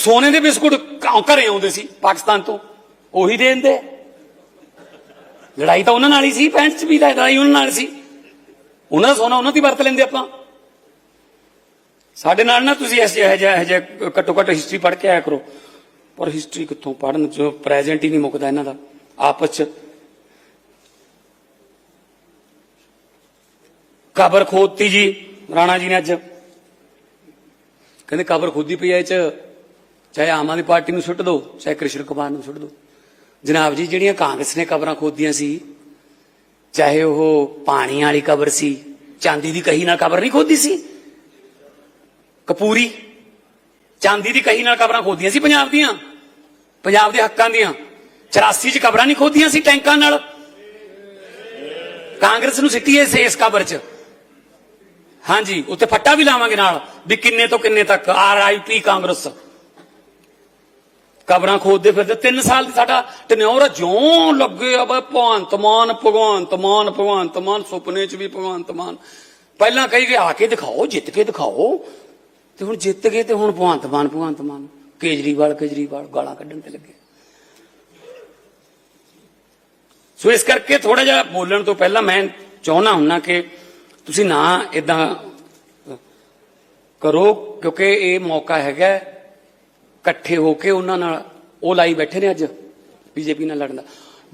ਸੋਨੇ ਦੇ ਬਿਸਕੁਟ ਘਰੇ ਆਉਂਦੇ ਸੀ ਪਾਕਿਸਤਾਨ ਤੋਂ, ਉਹੀ ਦੇ ਦਿੰਦੇ। ਲੜਾਈ ਤਾਂ ਉਹਨਾਂ ਨਾਲ ਹੀ ਸੀ 65 ਚ ਵੀ ਤਾਂ ਲੜਾਈ ਉਹਨਾਂ ਨਾਲ ਸੀ। ਉਹਨਾਂ ਦਾ ਸੋਨਾ ਉਹਨਾਂ ਦੀ ਵਰਤ ਲੈਂਦੇ ਆਪਾਂ। ਸਾਡੇ ਨਾਲ ਨਾ ਤੁਸੀਂ ਐਸੇ ਇਹ ਜਿਹਾ ਇਹ ਜਿਹਾ ਘੱਟੋ ਘੱਟ ਹਿਸਟਰੀ ਪੜ੍ਹ ਕੇ ਆਇਆ ਕਰੋ। ਪਰ ਹਿਸਟਰੀ ਕਿੱਥੋਂ ਪੜ੍ਹਨ ਜੋ ਪ੍ਰੈਜ਼ੈਂਟ ਹੀ ਨਹੀਂ ਮੁੱਕਦਾ ਇਹਨਾਂ ਦਾ, ਆਪਸ ਚ। ਕਬਰ ਖੋਦਤੀ ਜੀ, ਰਾਣਾ ਜੀ ਨੇ ਅੱਜ। ਕਹਿੰਦੇ ਕਬਰ ਖੋਦੀ ਪਈ ਐ ਇਹ ਚ। ਚਾਹੇ ਆਮ ਆਦਮੀ ਪਾਰਟੀ ਨੂੰ ਸੁੱਟ ਦਿਓ ਚਾਹੇ ਕ੍ਰਿਸ਼ਨ ਕੁਮਾਰ ਨੂੰ ਸੁੱਟ ਦਿਓ ਜਨਾਬ ਜੀ, ਜਿਹੜੀਆਂ ਕਾਂਗਰਸ ਨੇ ਕਬਰਾਂ ਖੋਦੀਆਂ ਸੀ, ਚਾਹੇ ਉਹ ਪਾਣੀ ਵਾਲੀ ਕਬਰ ਸੀ, ਚਾਂਦੀ ਦੀ ਕਹੀ ਨਾਲ ਕਬਰ ਨਹੀਂ ਖੋਦੀ ਸੀ। ਕਪੂਰੀ ਚਾਂਦੀ ਦੀ ਕਹੀ ਨਾਲ ਕਬਰਾਂ ਖੋਦੀਆਂ ਸੀ ਪੰਜਾਬ ਦੀਆਂ, ਪੰਜਾਬ ਦੇ ਹੱਕਾਂ ਦੀਆਂ। 84 ਚ ਕਬਰਾਂ ਨਹੀਂ ਖੋਦੀਆਂ ਸੀ ਟੈਂਕਾਂ ਨਾਲ। ਕਾਂਗਰਸ ਨੂੰ ਸਿੱਟੀ ਇਸ ਇਸ ਕਬਰ ਚ। ਹਾਂਜੀ, ਉੱਤੇ ਫੱਟਾ ਵੀ ਲਾਵਾਂਗੇ ਨਾਲ, ਵੀ ਕਿੰਨੇ ਤੋਂ ਕਿੰਨੇ ਤੱਕ ਆਰਆਈਪੀ ਕਾਂਗਰਸ। ਕਬਰਾਂ ਖੋਦਦੇ ਫਿਰਦੇ 3 ਸਾਲ ਦੀ ਸਾਡਾ ਟਨਿਓਰ ਜਿਉਂ ਲੱਗੇ ਆ ਬਈ, ਭਗਵੰਤ ਮਾਨ ਭਗਵੰਤ ਮਾਨ ਭਗਵੰਤ ਮਾਨ, ਸੁਪਨੇ ਚ ਵੀ ਭਗਵੰਤ ਮਾਨ। ਪਹਿਲਾਂ ਕਹੀ ਗਏ, ਆ ਕੇ ਦਿਖਾਓ, ਜਿੱਤ ਕੇ ਦਿਖਾਓ। ਤੇ ਹੁਣ ਜਿੱਤ ਗਏ ਤੇ ਹੁਣ ਭਗਵੰਤ ਮਾਨ ਭਗਵੰਤ ਮਾਨ। ਕੇਜਰੀਵਾਲ ਕੇਜਰੀਵਾਲ ਗਾਲਾਂ ਕੱਢਣ ਤੇ ਲੱਗੇ। ਸੋ ਇਸ ਕਰਕੇ ਥੋੜਾ ਜਿਹਾ ਬੋਲਣ ਤੋਂ ਪਹਿਲਾਂ ਮੈਂ ਚਾਹੁੰਦਾ ਹੁੰਨਾ ਕਿ ਤੁਸੀਂ ਨਾ ਇਦਾਂ ਕਰੋ, ਕਿਉਂਕਿ ਇਹ ਮੌਕਾ ਹੈਗਾ। ਇਕੱਠੇ ਹੋ ਕੇ ਉਹਨਾਂ ਨਾਲ ਉਹ ਲਾਈ ਬੈਠੇ ਨੇ ਅੱਜ, ਬੀਜੇਪੀ ਨਾਲ ਲੜਨ ਦਾ।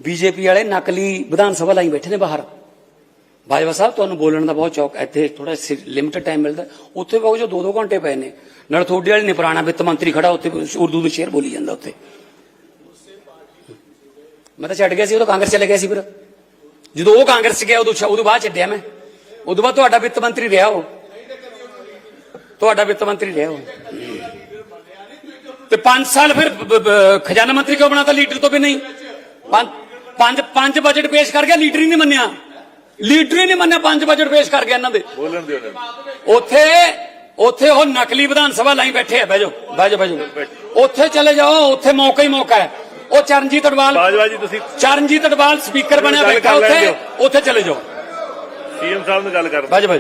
ਬੀਜੇਪੀ ਵਾਲੇ ਨਕਲੀ ਵਿਧਾਨ ਸਭਾ ਲਾਈ ਬੈਠੇ ਨੇ ਬਾਹਰ। ਬਾਜਵਾ ਸਾਹਿਬ, ਤੁਹਾਨੂੰ ਬੋਲਣ ਦਾ ਬਹੁਤ ਚੌਕ ਇੱਥੇ ਥੋੜਾ ਲਿਮਟਡ ਟਾਈਮ ਮਿਲਦਾ। ਉੱਥੇ ਕਹੋ ਜੋ 2-2 ਘੰਟੇ ਪਏ ਨੇ। ਨਾਲ ਤੁਹਾਡੇ ਵਾਲੇ ਨੇ ਪੁਰਾਣਾ ਵਿੱਤ ਮੰਤਰੀ ਖੜਾ, ਉੱਥੇ ਉਰਦੂ ਦੇ ਸ਼ੇਰ ਬੋਲੀ ਜਾਂਦਾ ਉੱਥੇ। ਮੈਂ ਤਾਂ ਛੱਡ ਗਿਆ ਸੀ, ਉਦੋਂ ਕਾਂਗਰਸ ਚਲੇ ਗਿਆ ਸੀ ਫਿਰ। ਜਦੋਂ ਉਹ ਕਾਂਗਰਸ ਗਿਆ, ਉਦੋਂ ਉਦੋਂ ਬਾਅਦ ਛੱਡਿਆ ਮੈਂ। ਉਦੋਂ ਬਾਅਦ ਤੁਹਾਡਾ ਵਿੱਤ ਮੰਤਰੀ ਰਿਹਾ ਉਹ। ਤੁਹਾਡਾ ਵਿੱਤ ਮੰਤਰੀ ਰਿਹਾ ਉਹ। ਤੇ 5 ਸਾਲ ਫਿਰ ਖਜ਼ਾਨਾ ਮੰਤਰੀ ਕਿਉਂ ਬਣਾਤਾ? ਲੀਡਰ ਤੋਂ ਵੀ ਨਹੀਂ। ਪੰਜ ਪੰਜ ਬਜਟ ਪੇਸ਼ ਕਰ ਗਿਆ ਲੀਡਰ ਹੀ ਨਹੀਂ ਮੰਨਿਆ। ਲੀਡਰ ਹੀ ਨਹੀਂ ਮੰਨਿਆ ਪੰਜ ਬਜਟ ਪੇਸ਼ ਕਰ ਗਿਆ ਇਹਨਾਂ ਦੇ। ਬੋਲਣ ਦਿਓ। ਉੱਥੇ ਉੱਥੇ ਉਹ ਨਕਲੀ ਵਿਧਾਨ ਸਭਾ ਲਾਈ ਬੈਠੇ ਆ ਜਾਓ ਬਹਿ ਜਾਓ ਉੱਥੇ ਚਲੇ ਜਾਓ ਉੱਥੇ ਮੌਕਾ ਹੀ ਮੌਕਾ ਹੈ। ਉਹ ਚਰਨਜੀਤ ਅਡਵਾਲ ਬਾਜਵਾ ਜੀ ਤੁਸੀਂ ਚਰਨਜੀਤ ਅਡਵਾਲ ਸਪੀਕਰ ਬਣਿਆ ਬੈਠਾ ਉੱਥੇ। ਉੱਥੇ ਚਲੇ ਜਾਓ। ਸੀਐਮ ਸਾਹਿਬ ਨਾਲ ਗੱਲ ਕਰ ਬਹਿ ਜਾਓ